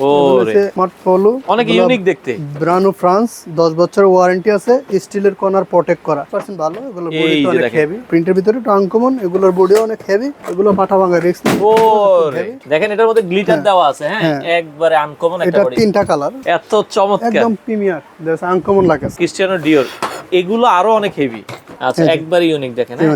ওরে। অনেক ইউনিক দেখতে। ব্রানো ফ্রান্স 10 বছরের ওয়ারেন্টি আছে স্টিলের কর্নার প্রটেক্ট করা। পার্সেন্ট ভালো এগুলো বডি অনেক হেভি প্রিন্টের ভিতরে একটু আনকমন এগুলোর বডিও অনেক হেভি এগুলো পাঠা ভাঙা রিস্ক দেখেন এটার মধ্যে গ্লিটার দেওয়া আছে হ্যাঁ? হ্যাঁ। একবারে আনকমন একটা এটা তিনটা কালার এত চমৎকার। একদম প্রিমিয়ার আনকমন লাগে ক্রিস্টিয়ানো ডিওর এগুলো আরও অনেক হেভি আচ্ছা হ্যাঁ। একবারে ইউনিক দেখেন হ্যাঁ?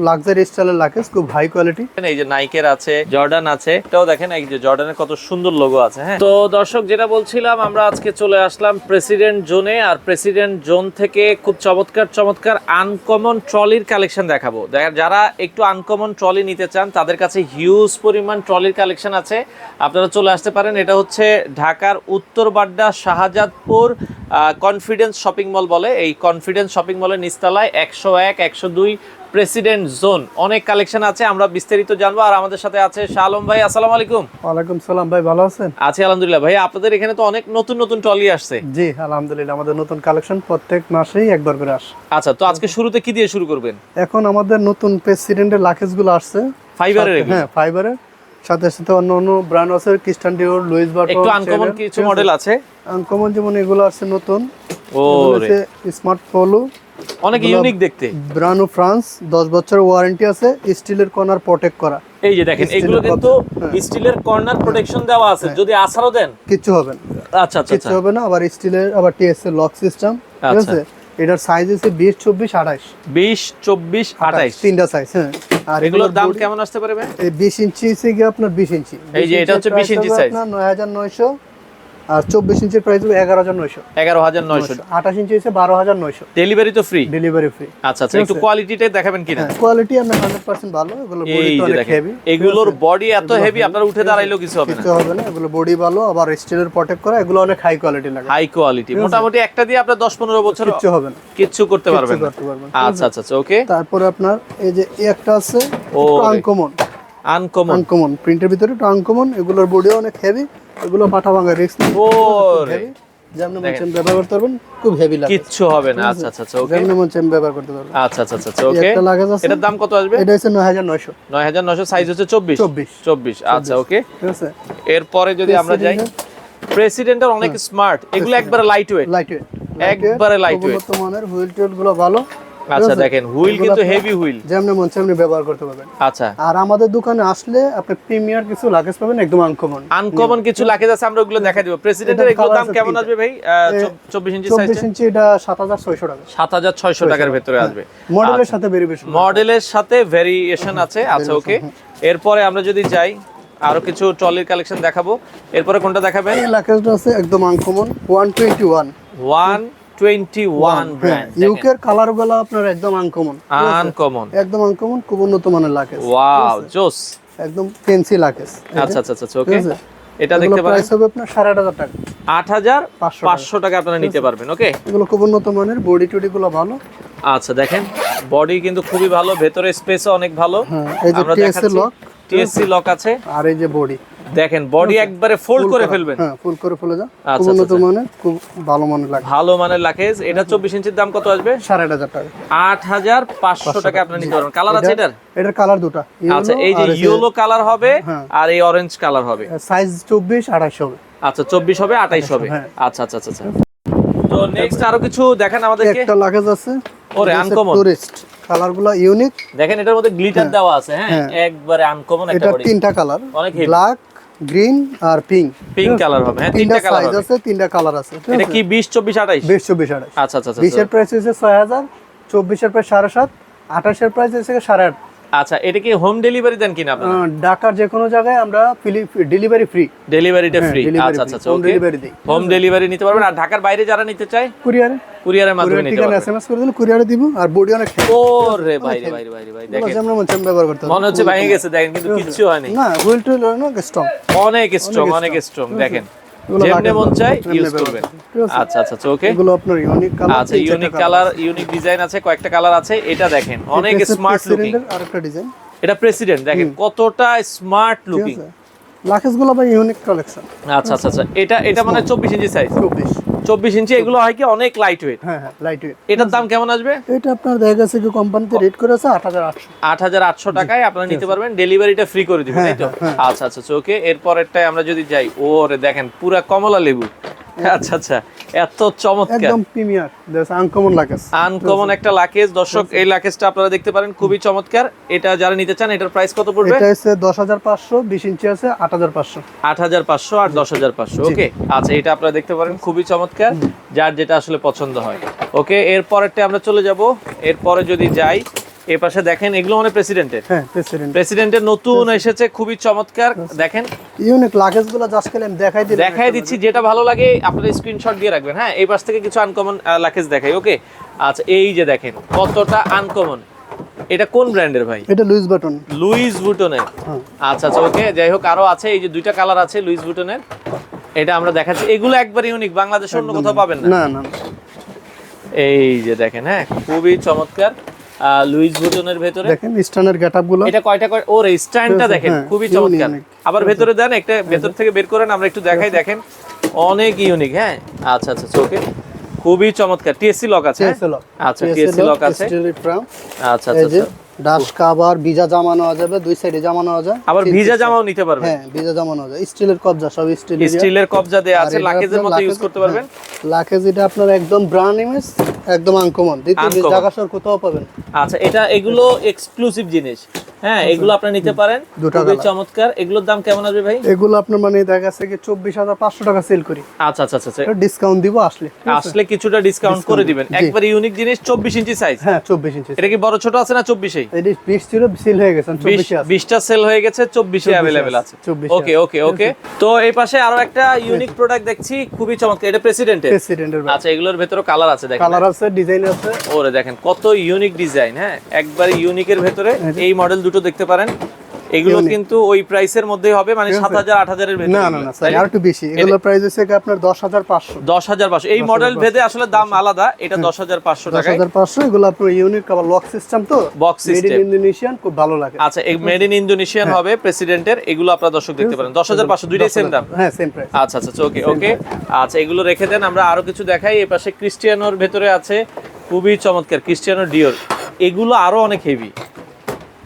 লাক্সারি স্টাইলের লাগেজ খুব হাই কোয়ালিটি এই যে নাইকের আছে জর্ডান আছে এটাও দেখেন এই যে জর্ডানের কত সুন্দর লোগো আছে হ্যাঁ? তো দর্শক যেটা বলছিলাম আমরা আজকে চলে আসলাম প্রেসিডেন্ট জোনে আর প্রেসিডেন্ট জোন থেকে খুব চমৎকার চমৎকার আনকমন ট্রলির কালেকশন দেখাবো। দেখা- যারা একটু আনকমন ট্রলি নিতে চান তাদের কাছে হিউজ পরিমাণ ট্রলির কালেকশন আছে। আপনারা চলে আসতে পারেন এটা হচ্ছে ঢাকার উত্তর Badda Shahjadpur confidence shopping mall বলে এই কনফিডেন্স শপিং মলের নিস্তালায় একশো এক একশো দুই প্রেসিডেন্ট জোন অনেক কালেকশন আছে আমরা বিস্তারিত জানব। আর আমাদের সাথে আছে শাহ আলম ভাই আসসালামু আলাইকুম। ওয়ালাইকুম সালাম ভাই ভালো আছেন? আছি আলহামদুলিল্লাহ। ভাই আপনাদের এখানে তো অনেক নতুন নতুন ট্রলি আসছে। জি আলহামদুলিল্লাহ আমাদের নতুন কালেকশন প্রত্যেক মাসেই একবার করে আসে। আচ্ছা তো আজকে শুরুতে কি দিয়ে শুরু করবেন? এখন আমাদের নতুন প্রেসিডেন্টের লাকেজগুলো আসছে। ফাইবারের? হ্যাঁ ফাইবারের সাথে সাথে অন্য অন্য ব্র্যান্ড আছে ক্রিস্টান ডিওর লুইস বার্টন একটু আনকমন কিছু মডেল আছে? আনকমন যেমন এগুলো আছে নতুন ও রে। স্মার্ট পলো অনেক ইউনিক দেখতে। ব্রানো ফ্রান্স 10 বছরের ওয়ারেন্টি আছে স্টিলের কর্নার প্রটেক্ট করা। এই যে দেখেন এগুলো কিন্তু হ্যাঁ। স্টিলের কর্নার প্রোটেকশন দেওয়া আছে। যদি আসারও দেন? কিচ্ছু হবে না। আচ্ছা আচ্ছা কিচ্ছু হবে না আবার স্টিলের আবার টিএস এর লক সিস্টেম ঠিক আচ্ছা। আছে? এটার সাইজ আছে 20 24 28 বিশ চব্বিশ আঠাইশ। তিনটা সাইজ হ্যাঁ। আর এগুলোর দাম কেমন আসতে পারবে? এই 20 ইঞ্চি গিয়ে আপনার 20 ইঞ্চি এই যে এটা হচ্ছে 20 ইঞ্চি সাইজ নয় হাজার 9900 আর 24 ইঞ্চির প্রাইস হবে 11900 এগারো হাজার নয়শো। 28 ইঞ্চি হচ্ছে 12900 ডেলিভারি তো ফ্রি ডেলিভারি ফ্রি আচ্ছা আচ্ছা একটু কোয়ালিটিটা দেখাবেন কিনা? কোয়ালিটি আপনার 100% ভালো এগুলো হেভি এগুলোর বডি এত হেভি আপনার উঠে দাঁড়াইলেও কিছু হবে না। কিছু হবে না এগুলো বডি ভালো আবার স্টিলের প্রটেক্ট করা এগুলো অনেক হাই কোয়ালিটি লাগে। হাই কোয়ালিটি মোটামুটি একটা দিয়ে আপনার দশ পনেরো বছর কিচ্ছু হবে না। কিচ্ছু করতে পারবেন না। আচ্ছা আচ্ছা আচ্ছা ওকে তারপরে আপনার এই যে একটা আছে ও আনকমন আনকমন আনকমন প্রিন্টের ভিতরে একটু আনকমন এগুলোর বডিও অনেক হেভি এগুলো পাঠা ভাঙা রিস্ক যেমন মন ব্যবহার খুব হেভি লাগে। কিচ্ছু হবে না। আচ্ছা আচ্ছা আচ্ছা ওকে। যেমন মন ব্যবহার করতে পারবেন। আচ্ছা আচ্ছা আচ্ছা আচ্ছা ওকে। একটা লাগেজ আছে। এটার দাম কত আসবে? এটা হচ্ছে 9900 নয় হাজার নশো সাইজ হচ্ছে চব্বিশ। 24 চব্বিশ। আচ্ছা ওকে। ঠিক আছে? এরপরে যদি আমরা যাই প্রেসিডেন্টের অনেক স্মার্ট এগুলো একবারে লাইট ওয়েট লাইট ওয়েট একবারে টুইলগুলো ভালো। আচ্ছা দেখেন হুইল কিন্তু হেভি হুইল। যেমন মন চাইলে ব্যবহার করতে পারবেন। আচ্ছা। আর আমাদের দোকানে আসলে আপনি প্রিমিয়ার কিছু লাগেজ পাবেন একদম আনকমন আনকমন কিছু লাকেজ আছে আমরা ওগুলো দেখা দিব। প্রেসিডেন্টের এগুলো দাম কেমন আসবে ভাই? চব্বিশ ইঞ্চি সাইজ 24 ইঞ্চি এটা 7600 টাকা। সাত হাজার ছয়শো টাকার ভেতরে আসবে। মডেলের সাথে ভেরিয়েশন মডেলের সাথে ভেরিয়েশন আছে। আচ্ছা ওকে এরপরে আমরা যদি যাই আরও কিছু ট্রলির কালেকশন দেখাবো। এরপরে কোনটা দেখাবেন? এই লাগেজটা আছে একদম আনকমন 121 ওয়ান ব্র্যান্ড ইউকের আপনার একদম আনকমন আনকমন একদম আনকমন খুব উন্নত মানের লাগেজ ওয়াও জোস। একদম পেন্সি লাগেজ আচ্ছা আচ্ছা আচ্ছা ওকে। এটা দেখতে পারেন। প্রাইস হবে আপনার 8500 টাকা। আট হাজার 500 পাঁচশো টাকা আপনারা নিতে পারবেন ওকে? এগুলো খুব উন্নত মানের বডি টডি গুলো ভালো। আচ্ছা দেখেন বডি কিন্তু খুবই ভালো ভেতরে স্পেসও অনেক ভালো। হ্যাঁ এই যে আমরা দেখাচ্ছি। টিএসসি লক আছে? আর এই যে বডি দেখেন বডি একবারে ফোল্ড করে ফেলবেন। হ্যাঁ ফুল করে ফেলে যা আচ্ছা, খুব উন্নত আচ্ছা। মানের খুব ভালো মানের লাগে ভালো মানের লাকেজ এটা চব্বিশ ইঞ্চির দাম কত আসবে? 8500 টাকা। আট হাজার পাঁচশো টাকা আপনার নিতে পারবেন। কালার আছে এটার? এটার কালার দুটা। আচ্ছা এই যে ইয়েলো কালার হবে হ্যাঁ। আর এই অরেঞ্জ কালার হবে। সাইজ 24 28 হবে। আচ্ছা চব্বিশ হবে আঠাইশ হবে। হ্যাঁ। আচ্ছা আচ্ছা আচ্ছা আচ্ছা। তো নেক্সট আরও কিছু দেখেন আমাদেরকে? একটা লাগেজ আছে। ওরে, uncommon। টুরিস্ট কালারগুলো ইউনিক দেখেন এটার মধ্যে গ্লিটার দেওয়া আছে হ্যাঁ? একবারে আনকমন একটা এটা তিনটা কালার অনেক ব্ল্যাক গ্রিন আর পিঙ্ক। পিঙ্ক কালার হবে। হ্যাঁ তিনটা কালার আছে তিনটা কালার আছে। এটা কি বিশ চব্বিশ আঠাইশ? 20 24 28 আচ্ছা আচ্ছা আচ্ছা। 20 এর প্রাইস হচ্ছে 6000 24 এর প্রাইস 7.5 28 এর প্রাইস হচ্ছে 8.5 আচ্ছা এটা কি হোম ডেলিভারি দেন কিনা আপনারা? ঢাকার যে কোনো জায়গায় আমরা ডেলিভারি ফ্রি ডেলিভারিটা ফ্রি আচ্ছা আচ্ছা ওকে delivery দিই। হোম ডেলিভারি নিতে পারবেন। আর ঢাকার বাইরে যারা নিতে চায়? কুরিয়ারে। কুরিয়ারের মাধ্যমে নিতে পারবেন। এসএমএস করে দিলে কুরিয়ারে দিব আর বডি অনেক ও রে ভাই রে ভাই রে ভাই রে ভাই দেখেন। আমরা মন ব্যবহার করতে মনে হচ্ছে ভেঙে গেছে দেখেন কিন্তু কিচ্ছু হয়নি। না হুইল টুইল না স্ট্রং অনেক স্ট্রং অনেক স্ট্রং দেখেন। যেমনি মন চাই ইউজ করবেন। করতে। ঠিক আছে? আচ্ছা আচ্ছা ওকে এগুলো আপনার ইউনিক কালার আচ্ছা ইউনিক কালার ইউনিক ডিজাইন আছে। কয়েকটা কালার আছে এটা দেখেন অনেক স্মার্ট লুকিং আরেকটা ডিজাইন এটা প্রেসিডেন্ট দেখেন কতটা স্মার্ট লুকিং আছে? ভাই ইউনিক কালেকশন আচ্ছা আচ্ছা আচ্ছা এটা এটা মানে চব্বিশ ইঞ্চি সাইজ 24 চব্বিশ ইঞ্চি এগুলো হয় কি অনেক লাইট ওয়েট হ্যাঁ হ্যাঁ লাইট ওয়েট এটার দাম কেমন আসবে? এটা আপনার দেখা গেছে কি কোম্পানিতে রেট করে আছে হাজার আটশো। আট হাজার আটশো টাকায় আপনারা নিতে পারবেন ডেলিভারিটা ফ্রি করে দিবেন তাই তো? হ্যাঁ, আচ্ছা আচ্ছা ওকে এরপরেরটাই আমরা যদি যাই ওরে দেখেন পুরা কমলা লেবু। আচ্ছা আচ্ছা। এত চমৎকার। একদম প্রিমিয়ার। আনকমন লাগাস আনকমন একটা লাকেজ দর্শক এই লাকেজটা আপনারা দেখতে পারেন খুবই চমৎকার। এটা যারা নিতে চান এটার প্রাইস কত পড়বে? এটা হাজার পাঁচশো বিশ ইঞ্চি আছে আট হাজার পাঁচশো। আট হাজার পাঁচশো আর দশ হাজার পাঁচশো ওকে? আচ্ছা এটা আপনারা দেখতে পারেন খুবই চমৎকার। যার যেটা আসলে পছন্দ হয়। ওকে এরপরেরটা আমরা চলে যাব। এরপরে যদি যাই এ পাশে দেখেন এগুলো মানে প্রেসিডেন্টের। হ্যাঁ প্রেসিডেন্ট। প্রেসিডেন্টের নতুন এসেছে খুবই চমৎকার। দেখেন। ইউনিক লাকেজগুলো জাস্ট খেলে আমি দেখাই দিই দেখাই দিচ্ছি যেটা ভালো লাগে আপনারা স্ক্রিনশট দিয়ে রাখবেন। হ্যাঁ এই পাশ থেকে কিছু আনকমন লাকেজ দেখাই ওকে আচ্ছা এই যে দেখেন কতটা আনকমন এটা কোন ব্র্যান্ডের ভাই? এটা লুইস বাটন লুইস বুটনের আচ্ছা আচ্ছা ওকে যাই হোক আরও আছে এই যে দুইটা কালার আছে লুইস বুটনের এটা আমরা দেখাচ্ছি। এগুলো একবার ইউনিক বাংলাদেশে অন্য কোথাও পাবেন না। না না। এই যে দেখেন হ্যাঁ খুবই চমৎকার। লুইস ভুটনের ভেতরে? দেখেন স্ট্যান্ডের গেটগুলো এটা কয়টা কয় ওর স্ট্যান্ডটা দেখেন হ্যাঁ, খুবই চমৎকার। আবার ভেতরে দেন একটা ভেতর থেকে বের করেন আমরা একটু দেখাই দেখেন। অনেক ইউনিক হ্যাঁ? আচ্ছা আচ্ছা ওকে। খুবই চমৎকার। টিএসসি লক আছে হ্যাঁ? আচ্ছা টিএসসি লক আছে। আচ্ছা এই আচ্ছা আচ্ছা। ডাশ কাভার ভিজা জামা নেওয়া যাবে দুই সাইডে জামা নেওয়া যায়। আবার ভিজা জামাও নিতে পারবেন। হ্যাঁ ভিজা জামা নেওয়া যায়। স্টিলের কবজা সব স্টিল স্টিলের কবজা দেয়া আছে লাকেজের মতো ইউজ করতে পারবেন। লাকেজ এটা আপনার একদম ব্র্যান্ড ইমেজ একদম আনকমন দ্বিতীয় জায়গা সর কোথাও পাবেন। আচ্ছা এটা এগুলো এক্সক্লুসিভ জিনিস। হ্যাঁ এগুলো আপনারা নিতে পারেন। খুবই চমৎকার। এগুলোর দাম কেমন আসবে ভাই? এগুলো আপনার মানে দেখা গেছে কি চব্বিশ হাজার পাঁচশো টাকা সেল করি। আচ্ছা আচ্ছা আচ্ছা আচ্ছা। ডিসকাউন্ট দিব আসলে। আসলে কিছুটা ডিসকাউন্ট করে দিবেন। একবার ইউনিক জিনিস চব্বিশ ইঞ্চি সাইজ হ্যাঁ চব্বিশ ইঞ্চি এটা কি বড় ছোট আছে না চব্বিশেই? এটি বিশ ছিল সেল হয়ে গেছে চব্বিশে আছে। বিশটা সেল হয়ে গেছে চব্বিশে অ্যাভেলেবেল আছে ওকে ওকে ওকে তো এই পাশে আরও একটা ইউনিক প্রোডাক্ট দেখছি খুবই চমৎকার। এটা প্রেসিডেন্টের প্রেসিডেন্টের আচ্ছা এগুলোর ভেতরে কালার আছে দেখেন। কালার আছে ডিজাইন আছে। ওরে দেখেন কত ইউনিক ডিজাইন হ্যাঁ? একবারে ইউনিকের ভেতরে এই মডেল দুটো দেখতে পারেন। এগুলো কিন্তু ওই প্রাইসের মধ্যেই হবে মানে ঠিক আছে। সাত হাজার আট হাজারের ভেতরে না না না স্যার আর একটু বেশি। প্রাইস হচ্ছে আপনার দশ হাজার পাঁচশো। দশ হাজার পাঁচশো। এই মডেল ভেদে আসলে দাম আলাদা এটা দশ হাজার পাঁচশো দশ হাজার পাঁচশো এগুলো আপনার ইউনিক আবার লক সিস্টেম তো। মেড ইন ইন্দোনেশিয়ান খুব ভালো লাগে। আচ্ছা এই মেড ইন ইন্দোনেশিয়ান হ্যাঁ। হবে প্রেসিডেন্টের এগুলো আপনারা দর্শক দেখতে পারেন। দশ হাজার পাঁচশো দুইটাই সেম দাম? হ্যাঁ সেম প্রাইস আচ্ছা আচ্ছা ওকে ওকে আচ্ছা এগুলো রেখে দেন আমরা আরও কিছু দেখাই। এই পাশে ক্রিস্টিয়ানোর ভেতরে আছে খুবই চমৎকার ক্রিস্টিয়ানো ডিওর এগুলো আরও অনেক হেভি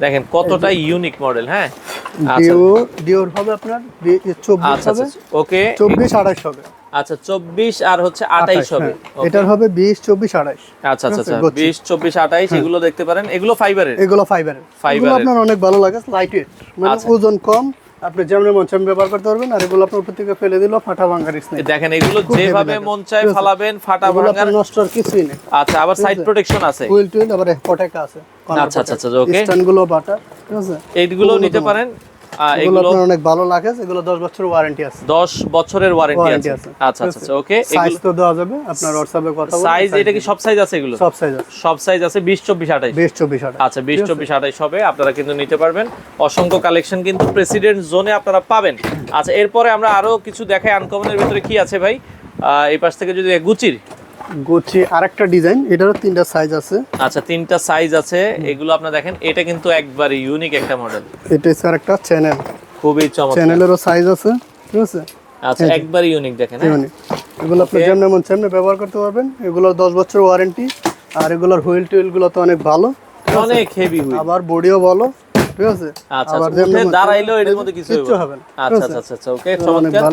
দেখেন কতটা ইউনিক মডেল হ্যাঁ? আচ্ছা। ডিওর ডিওর হবে আপনার বি- চব্বিশ আচ্ছা হবে। আচ্ছা ওকে। চব্বিশ আড়াইশ হবে। আচ্ছা চব্বিশ আর হচ্ছে আঠাইশ হবে হ্যাঁ। এটার হবে বিশ চব্বিশ আড়াইশ। আচ্ছা আচ্ছা ঠিক আছে, আচ্ছা গচ্ছি। বিশ চব্বিশ আঠাইশ এগুলো দেখতে পারেন। এগুলো ফাইবারের এগুলো ফাইবারের এর। আপনার অনেক ভালো লাগে লাইট ওয়েট মানে আচ্ছা। ওজন কম আপনি যেমন মন চান ব্যবহার করতে পারবেন আর এগুলো আপনার উপর থেকে ফেলে দিল ফাটা ভাঙার স্নেক দেখেন এগুলো যেভাবে মন আছে। ফালাবেন ফাটা ভাঙার আপনার নষ্ট আর কিছুই নেই। আচ্ছা আবার সাইড প্রোটেকশন আছে? হুইল টুইল আবার পটেকা আছে। আচ্ছা, আচ্ছা, আচ্ছা, okay. স্ট্যান্ড বাটা ঠিক আছে? এইগুলো নিতে পারেন। এগুলো আপনার অনেক ভালো লাগে এগুলো দশ বছর ওয়ারেন্টি আছে। দশ বছরের ওয়ারেন্টি ওয়ারেন্টি আছে। আছে। আচ্ছা আচ্ছা ওকে সাইজ তো দেওয়া যাবে আপনার হোয়াটসঅ্যাপে কথা সাইজ এটা কি সব সাইজ আছে এগুলো? সব সাইজ আছে। সব সাইজ আছে বিশ চব্বিশ আঠাইশ। বিশ চব্বিশ আটা আচ্ছা বিশ চব্বিশ আঠাইশ হবে আপনারা কিন্তু নিতে পারবেন। অসংখ্য কালেকশন কিন্তু প্রেসিডেন্ট জোনে আপনারা পাবেন। আচ্ছা এরপরে আমরা আরও কিছু দেখাই আনকমনের ভিতরে কি আছে ভাই? আহ, এই পাশ থেকে যদি গুচির গুচি আরেকটা ডিজাইন এটারও তিনটা সাইজ আছে। আচ্ছা তিনটা সাইজ আছে। এগুলো আপনারা দেখেন এটা কিন্তু একবারে ইউনিক একটা মডেল এটা হচ্ছে আরেকটা চ্যানেল খুবই চমৎকার। চ্যানেলেরও সাইজ আছে ঠিক আছে? আচ্ছা একবারে ইউনিক দেখেন হ্যাঁ? এগুলো আপনি যেমন মন যেমন ব্যবহার করতে পারবেন। এগুলোর দশ বছর ওয়ারেন্টি আর এগুলোর হুইল টুইলগুলো তো অনেক ভালো অনেক হেভি হুইল আবার বডিও ভালো। ঠিক আছে? আচ্ছা আচ্ছা, যেমন উঠে এর মধ্যে কিছু হবে হবে না। না। আচ্ছা আচ্ছা আচ্ছা ওকে অনেক চমৎকার।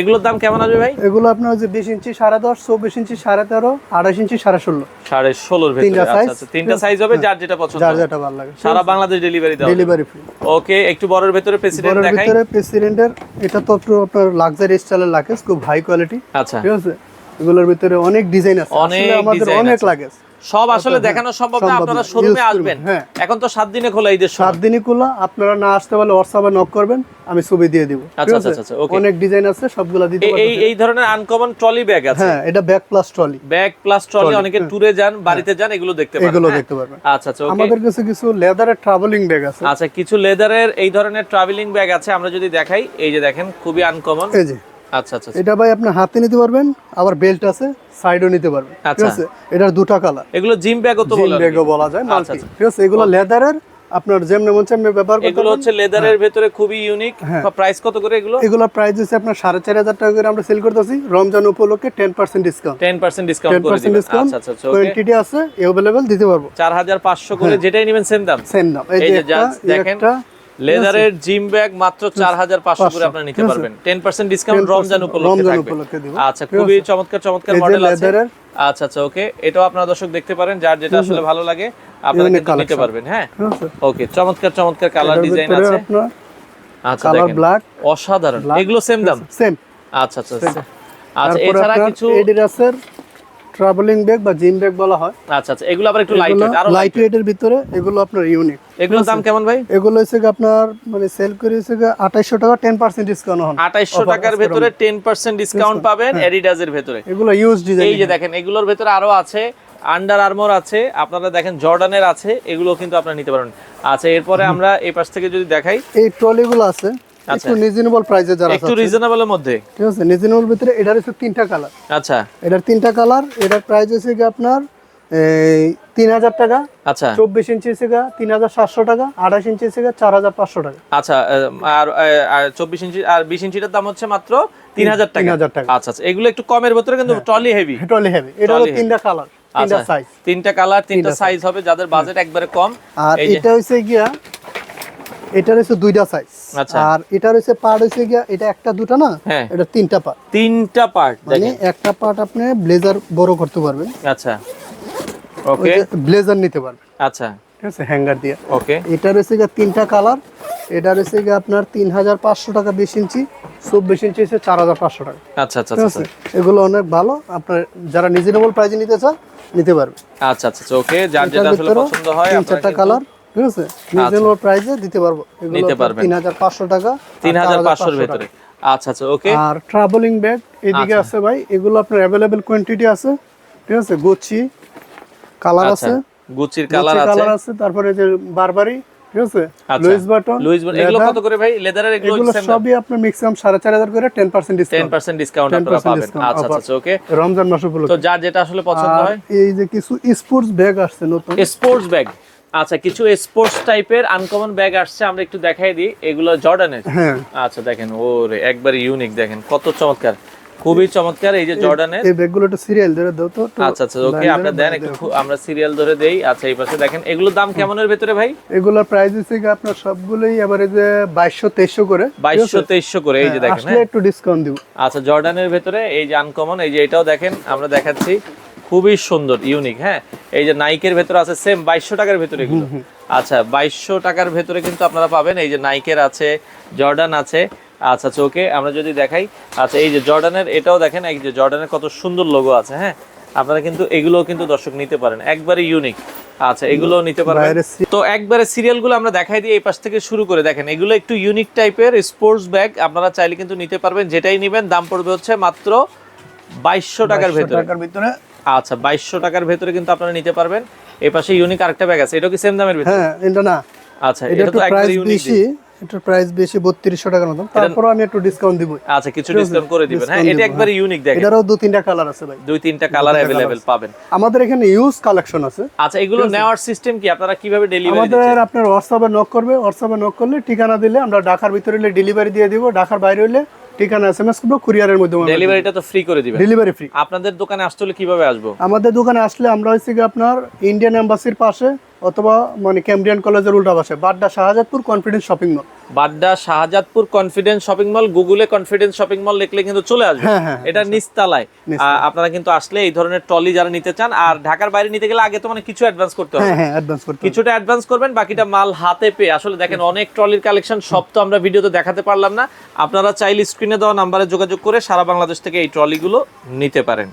এগুলোর দাম কেমন আসবে ভাই? এগুলো আপনার যে বিশ ইঞ্চি সাড়ে দশ চব্বিশ ইঞ্চি সাড়ে তেরো আঠাশ ইঞ্চি সাড়ে ষোলো। সাড়ে ষোলোর তিনটা আচ্ছা আচ্ছা তিনটা সাইজ হবে যার যেটা পছন্দ যার যেটা ভালো লাগে। সারা বাংলাদেশ ডেলিভারি দেওয়া ডেলিভারি ফ্রি ওকে একটু বড়ের ভেতরে প্রেসিডেন্ট দেখাই। ভিতরে প্রেসিডেন্টের এটা তো আপনার লাক্সারি স্টাইলের লাগেজ খুব হাই কোয়ালিটি আচ্ছা। ঠিক আছে? এগুলোর ভিতরে অনেক ডিজাইন আছে। আসলে আমাদের অনেক। লাগেজ সব আসলে দেখানো সম্ভব না আপনারা। শোরুমে আসবেন। হ্যাঁ। এখন তো সাত দিনে খোলা ঈদের সাত দিনই খোলা আপনারা না আসতে পারলে হোয়াটসঅ্যাপে নক করবেন আমি ছবি দিয়ে দিব। আচ্ছা, আচ্ছা, আচ্ছা. অনেক ডিজাইন আছে সবগুলা দিতে এই এই ধরনের আনকমন ট্রলি ব্যাগ আছে। হ্যাঁ এটা bag plus trolley bag plus trolley অনেকে ট্যুরে যান বাড়িতে যান এগুলো দেখতে পারেন এগুলো হ্যাঁ? দেখতে পারবেন। আচ্ছা আচ্ছা ওকে আমাদের কাছে কিছু লেদারের ট্রাভেলিং ব্যাগ আছে। আচ্ছা কিছু লেদারের এই ধরনের ট্রাভেলিং ব্যাগ আছে আমরা যদি দেখাই এই যে দেখেন খুবই আনকমন এই যে। আচ্ছা আচ্ছা এটা ভাই আপনি হাতে নিতে পারবেন আবার বেল্ট আছে সাইডও নিতে পারবেন ঠিক আচ্ছা। আছে? এটার দুটা কালার এগুলো জিম ব্যাগও তো বলে ব্যাগও বলা যায় আচ্ছা, মাল্টি ঠিক আছে এগুলো লেদারের আপনার যেমন মন চাই ব্যবহার করতে এগুলো হচ্ছে লেদারের ভেতরে খুবই ইউনিক হ্যাঁ। প্রাইস কত করে এগুলো? এগুলোর প্রাইস হচ্ছে আপনার সাড়ে চার হাজার টাকা করে আমরা সেল করতেছি। রমজান উপলক্ষে ten percent discount ten percent discount করে দিবেন। ডিসকাউন্ট আচ্ছা আচ্ছা কোয়ান্টিটি আছে অ্যাভেলেবেল দিতে পারব। চার হাজার পাঁচশো করে যেটাই নেবেন সেম দাম। সেম দাম। এই যে দেখেন লেদারের জিম ব্যাগ মাত্র চার হাজার পাঁচশো করে আপনারা নিতে পারবেন। টেন পার্সেন্ট ডিসকাউন্ট রমজান উপলক্ষে থাকবে। আচ্ছা খুবই চমৎকার চমৎকার মডেল আছে। আচ্ছা আচ্ছা ওকে এটাও আপনারা দর্শক দেখতে পারেন যার যেটা আসলে ভালো লাগে আপনারা কিন্তু নিতে পারবেন হ্যাঁ? ওকে চমৎকার চমৎকার কালার ডিজাইন আছে। আপনার আচ্ছা কালার ব্ল্যাক অসাধারণ। এগুলো সেম দাম? সেম আচ্ছা আচ্ছা আচ্ছা। আচ্ছা এছাড়া কিছু এডিডাসের ট্রাভেলিং ব্যাগ বা জিম ব্যাগ বলা হয়। আচ্ছা আচ্ছা এগুলো আবার একটু লাইট আরও লাইট ওয়েটের ভিতরে এগুলো আপনার ইউনিক এগুলোর দাম কেমন ভাই? এগুলো হচ্ছে আপনার মানে সেল করে হচ্ছে আঠাইশশো টাকা টেন পার্সেন্ট ডিসকাউন্ট হন। আঠাইশশো টাকার ভেতরে টেন পার্সেন্ট ডিসকাউন্ট পাবেন এডিডাজের ভেতরে। এগুলো ইউজ ডিজাইন এই যে দেখেন এগুলোর ভেতরে আরও আছে আন্ডার আর্মর আছে আপনারা দেখেন জর্ডানের আছে এগুলো কিন্তু আপনারা নিতে পারেন আচ্ছা এরপরে আমরা এই পাশ থেকে যদি দেখাই। এই ট্রলিগুলো আছে। একটু রিজনেবল প্রাইসে যারা একটু রিজনেবলের মধ্যে? ঠিক আছে রিজনেবল ভিতরে এটার হচ্ছে তিনটা কালার আচ্ছা। এটার তিনটা কালার এটার প্রাইস হচ্ছে গিয়ে আপনার তিন হাজার টাকা আচ্ছা। চব্বিশ ইঞ্চি হচ্ছে তিন হাজার সাতশো টাকা আঠাশ ইঞ্চি হচ্ছে চার হাজার পাঁচশো টাকা। আচ্ছা আর চব্বিশ ইঞ্চি আর বিশ ইঞ্চিটার দাম হচ্ছে মাত্র তিন হাজার টাকা। 3000 টাকা। আচ্ছা আচ্ছা এগুলো একটু কমের ভেতরে কিন্তু ট্রলি হেভি ট্রলি হেভি এটা হলো তিনটা কালার তিনটা আচ্ছা সাইজ তিনটা কালার তিনটা সাইজ হবে যাদের বাজেট একবারে কম। আর এটা হচ্ছে গিয়া এটার হচ্ছে দুইটা সাইজ আচ্ছা। আর এটা হচ্ছে পার্ট হচ্ছে গিয়া এটা একটা দুটা না? হ্যাঁ। এটা তিনটা পার্ট তিনটা পার্ট মানে একটা পার্ট আপনি ব্লেজার বড় করতে পারবেন। আচ্ছা। ওকে ব্লেজার নিতে পারবেন। আচ্ছা। ঠিক আছে হ্যাঙ্গার দিয়ে। ওকে এটার হচ্ছে গিয়ে তিনটা কালার এটার হচ্ছে গিয়ে আপনার তিন হাজার পাঁচশো টাকা বিশ ইঞ্চি চব্বিশ ইঞ্চি হচ্ছে চার হাজার পাঁচশো টাকা। আচ্ছা আচ্ছা আচ্ছা এগুলো অনেক ভালো। আপনার যারা রিজনেবল প্রাইসে নিতে চান নিতে পারবে। আচ্ছা আচ্ছা ওকে যার যেটা আসলে পছন্দ হয় তিন চারটা কালার ঠিক আছে? রিজনেবল প্রাইসে দিতে পারব। নিতে পারবেন। তিন হাজার পাঁচশো টাকা তিন হাজার পাঁচশোর 4500 ভেতরে। আচ্ছা আচ্ছা ওকে। আর ট্রাভেলিং ব্যাগ এদিকে আছে ভাই এগুলো আপনার অ্যাভেলেবেল কোয়ান্টিটি আছে ঠিক আছে? গুচি কালার আচ্ছা আছে। গুচির কালার আছে কালার আছে। তারপরে যে বারবারি ঠিক আছে? আচ্ছা। লুইস বাটন লুইস বটন এগুলো কত করে ভাই? লেদারের এগুলো এগুলো সবই আপনার ম্যাক্সিমাম সাড়ে চার হাজার করে টেন পার্সেন্ট টেন ডিসকাউন্ট 10% আপনারা পাবেন। আচ্ছা আচ্ছা ওকে। রমজান মাস তো যার যেটা আসলে পছন্দ হয়? এই যে কিছু স্পোর্টস ব্যাগ আসছে নতুন। স্পোর্টস ব্যাগ আচ্ছা কিছু স্পোর্টস টাইপের আনকমন ব্যাগ আসছে আমরা একটু দেখাই দিই। এগুলো জর্ডানের হ্যাঁ। আচ্ছা দেখেন ওরে একবার ইউনিক দেখেন কত চমৎকার। খুবই চমৎকার এই যে জর্ডানের এই ব্যাগগুলো একটু সিরিয়াল ধরে দাও তো আচ্ছা আচ্ছা ওকে আপনি দেন একটু আমরা সিরিয়াল ধরে দেই। আচ্ছা এই পাশে দেখেন এগুলোর দাম কেমনের ভিতরে ভাই? এগুলোর প্রাইস হচ্ছে কি আপনার সবগুলোই এবারে যে বাইশশো তেইশশো করে বাইশশো তেইশশো করে এই যে দেখেন আসলে হ্যাঁ একটু ডিসকাউন্ট দিব। আচ্ছা জর্ডানের ভেতরে এই যে আনকমন এই যে এটাও দেখেন আমরা দেখাচ্ছি। খুবই সুন্দর ইউনিক হ্যাঁ? এই যে নাইকের ভেতরে আছে সেম বাইশশো টাকার ভেতরে এগুলো। আচ্ছা বাইশশো টাকার ভেতরে কিন্তু আপনারা পাবেন এই যে নাইকের আছে জর্ডান আছে। আচ্ছা আচ্ছা ওকে আমরা যদি দেখাই আচ্ছা এই যে জর্ডানের এটাও দেখেন এই যে জর্ডানের কত সুন্দর লোগো আছে হ্যাঁ? আপনারা কিন্তু এগুলো কিন্তু দর্শক নিতে পারেন একবারে ইউনিক আচ্ছা এগুলো নিতে পারবেন। তো একবারে সিরিয়ালগুলো আমরা দেখাই দিই এই পাশ থেকে শুরু করে দেখেন এগুলো একটু ইউনিক টাইপের স্পোর্টস ব্যাগ আপনারা চাইলে কিন্তু নিতে পারবেন যেটাই নেবেন দাম পড়বে হচ্ছে মাত্র বাইশশো টাকার ভেতরে। টাকার ভিতরে আচ্ছা বাইশশো টাকার ভেতরে কিন্তু আপনারা নিতে পারবেন। এই পাশে ইউনিক আরেকটা ব্যাগ আছে এটাও কি সেম দামের ভেতরে? হ্যাঁ এটা না। আচ্ছা এটা এটা তো একবারে ইউনিক এটার প্রাইস বেশি বত্রিশশো টাকার মতন। তারপর আমি একটু ডিসকাউন্ট দিব আচ্ছা কিছু ডিসকাউন্ট করে দিবেন। হ্যাঁ এটা একবারে ইউনিক দেখেন। এটারও দু তিনটা কালার আছে ভাই। দুই তিনটা কালার অ্যাভেলেবেল পাবেন। আমাদের এখানে ইউজ কালেকশন আছে। আচ্ছা এগুলো নেওয়ার সিস্টেম কি? আপনারা কীভাবে ডেলিভারি আমাদের আপনার হোয়াটসঅ্যাপে নক করবে। হোয়াটসঅ্যাপে নক করলে ঠিকানা দিলে আমরা ঢাকার ভিতরে হলে ডেলিভারি দিয়ে দিব। ঢাকার বাইরে হলে ঠিকানা এসএমএস এম এস করব কুরিয়ারের মাধ্যমে ডেলিভারিটা তো ফ্রি করে দিবেন। ডেলিভারি ফ্রি আপনাদের দোকানে আসতে হলে কীভাবে আসব? আমাদের দোকানে আসলে আমরা হচ্ছে আপনার ইন্ডিয়ান এম্বাসির পাশে অথবা মানে ক্যামব্রিয়ান কলেজের উল্টা পাশে। Badda Shahjadpur confidence shopping mall Badda Shahjadpur confidence shopping mall গুগলে কনফিডেন্স শপিং মল লিখলে কিন্তু চলে আসবে। হ্যাঁ, হ্যাঁ, এটা নিচতলায়। আ, আপনারা কিন্তু আসলে এই ধরনের ট্রলি যারা নিতে চান আর ঢাকার বাইরে নিতে গেলে আগে তো মানে কিছু অ্যাডভান্স করতে হবে। হ্যাঁ অ্যাডভান্স করতে হবে। কিছুটা অ্যাডভান্স করবেন বাকিটা মাল হাতে পেয়ে। আসলে দেখেন অনেক ট্রলির কালেকশন সব তো আমরা ভিডিওতে দেখাতে পারলাম না। আপনারা চাইলে স্ক্রিনে দেওয়া নাম্বারে যোগাযোগ করে সারা বাংলাদেশ থেকে এই ট্রলিগুলো নিতে পারেন।